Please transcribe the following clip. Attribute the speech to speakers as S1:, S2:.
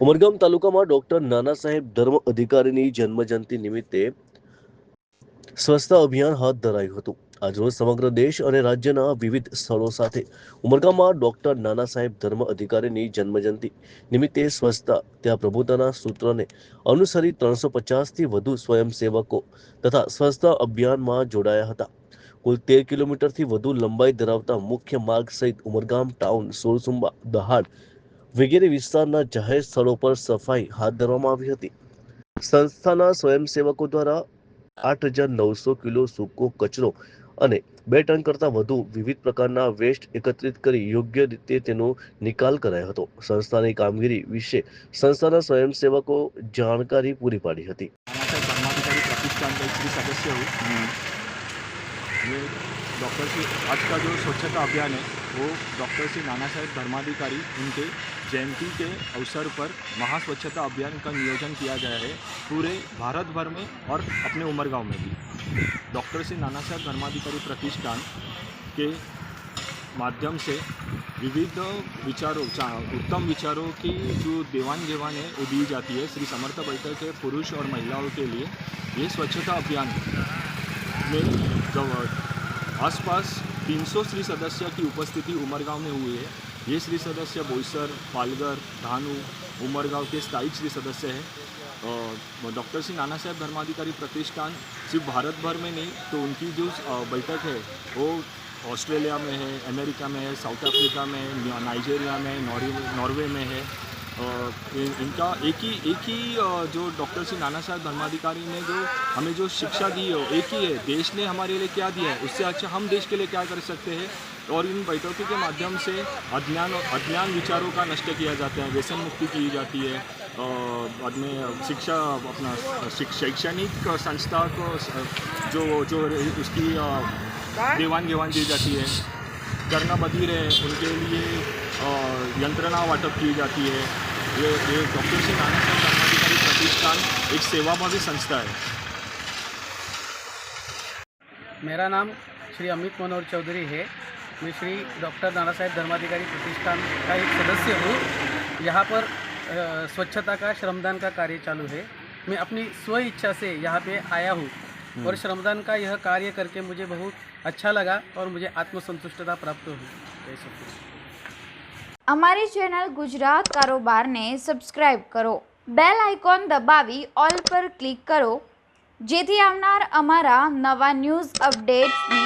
S1: ઉમરગામ તાલુકામાં ડોક્ટર નાના સાહેબ ધર્મ અધિકારીની જન્મજયંતિ નિમિત્તે સ્વચ્છતા અભિયાન હાથ ધરાયું હતું. આજરોજ સમગ્ર દેશ અને રાજ્યના વિવિધ સ્થળો સાથે ઉમરગામમાં ડોક્ટર નાના સાહેબ ધર્મ અધિકારીની જન્મજયંતિ નિમિત્તે સ્વચ્છતા, ત્યાં પ્રભુતાના સૂત્રને અનુસરી ત્રણસો પચાસથી વધુ સ્વયંસેવકો તથા સ્વચ્છતા અભિયાનમાં જોડાયા હતા. કુલ તેર કિલોમીટરથી વધુ લંબાઈ ધરાવતા મુખ્ય માર્ગ સહિત ઉમરગામ ટાઉન સોરસુંબા દહાડ વગેરે વિસ્તારના જાહેર સ્થળો પર સફાઈ હાથ ધરવામાં આવી હતી સંસ્થાના સ્વયંસેવકો દ્વારા આઠ હજાર નવસો કિલો સૂકો કચરો અને બે ટન કરતાં વધુ વિવિધ પ્રકારના વેસ્ટ એકત્રિત કરી યોગ્ય રીતે તેનો નિકાલ કરાયો હતો સંસ્થાની કામગીરી વિશે સંસ્થાના સ્વયંસેવકો જાણકારી પૂરી પાડી હતી
S2: नानासाहेब धर्माधिकारी प्रतिष्ठान का एक श्री सदस्य हूँ ये डॉक्टर श्री आज का जो स्वच्छता अभियान है वो डॉक्टर श्री नाना साहेब धर्माधिकारी उनके जयंती के अवसर पर महास्वच्छता अभियान का नियोजन किया गया है पूरे भारत भर में और अपने उमरगांव में भी। डॉक्टर श्री नाना साहब धर्माधिकारी प्रतिष्ठान के माध्यम से विविध विचारों उत्तम विचारों की जो देवान घेवान है, वो दी जाती है। श्री समर्थ बैठक के पुरुष और महिलाओं के लिए ये स्वच्छता अभियान में आसपास 300 श्री सदस्य की उपस्थिति उमरगांव में हुई है। ये श्री सदस्य बोईसर, पालघर, धानू, उमरगांव के स्थायी श्री सदस्य हैं। डॉक्टर श्री नाना साहेब धर्माधिकारी प्रतिष्ठान सिर्फ़ भारत भर में नहीं तो उनकी जो बैठक है, वो ऑस्ट्रेलिया में है, अमेरिका में है, साउथ अफ्रीका में है नाइजीरिया में नॉर्वे में है। इन- इनका एक ही एक ही जो डॉक्टर श्री नाना साहेब धर्माधिकारी ने जो हमें जो शिक्षा दी है एक ही है। देश ने हमारे लिए क्या दिया है? उससे अच्छा हम देश के लिए क्या कर सकते हैं? और इन बैठकों के माध्यम से अज्ञान अज्ञान विचारों का नष्ट किया जाता है, व्यसन मुक्ति की जाती है बाद में शिक्षा अपना, शैक्षणिक संस्था को, जो जो उसकी देवान घेवान दी जाती है। करना बधिर है उनके लिए यंत्रणा वाटप की जाती है। ये ये डॉक्टर श्री नाना साहेब धर्माधिकारी प्रतिष्ठान एक सेवाभावी संस्था है।
S3: मेरा नाम श्री अमित मनोहर चौधरी है। मैं श्री डॉक्टर नाना साहेब धर्माधिकारी प्रतिष्ठान का एक सदस्य हूँ यहाँ पर अ, स्वच्छता का श्रमदान का कार्य चालू है मैं अपनी स्व इच्छा से यहाँ पे आया हूँ और श्रमदान का यह कार्य करके मुझे बहुत अच्छा लगा और मुझे आत्मसंतुष्टता प्राप्त हुई जय सतगुरु
S4: અમારી ચેનલ ગુજરાત કારોબારને સબસ્ક્રાઇબ કરો બેલ આઇકોન દબાવી ઓલ પર ક્લિક કરો જેથી આવનાર અમારા નવા ન્યૂઝ અપડેટ્સની